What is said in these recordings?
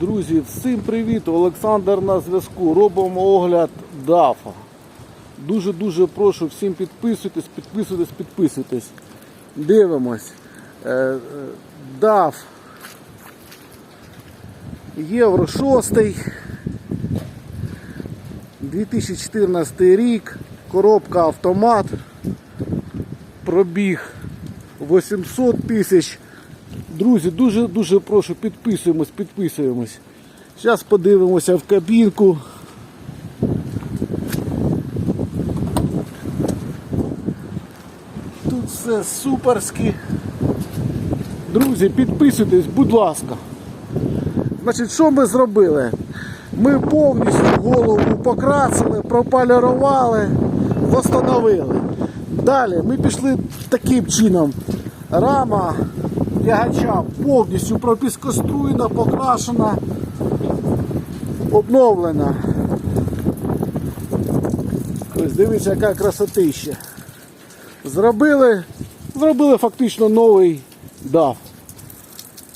Друзі, всім привіт! Олександр на зв'язку. Робимо огляд ДАФа. Дуже-дуже прошу всім підписуйтесь, підписуйтесь, підписуйтесь. Дивимось. Е, е, ДАФ. Євро 6. 2014 рік. Коробка автомат. Пробіг 800 тисяч. Друзі, дуже-дуже прошу, підписуємось, підписуємось. Зараз подивимося в кабінку. Тут все суперськи. Друзі, підписуйтесь, будь ласка. Значить, що ми зробили? Ми повністю голову покрасили, пропалірували, встановили. Далі ми пішли таким чином. Рама тягача повністю пропіскоструєна, покрашена, обновлена. Ось дивіться, яка красотища. Зробили, зробили фактично новий DAF.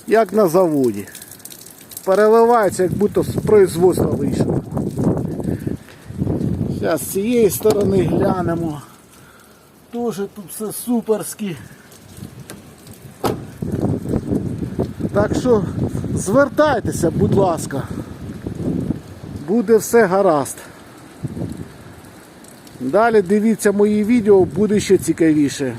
Як на заводі. Переливається, як будто з производства вийшло. Зараз з цієї сторони глянемо. Теж тут все суперськи. Так що звертайтеся, будь ласка. Буде все гаразд. Далі дивіться мої відео, буде ще цікавіше.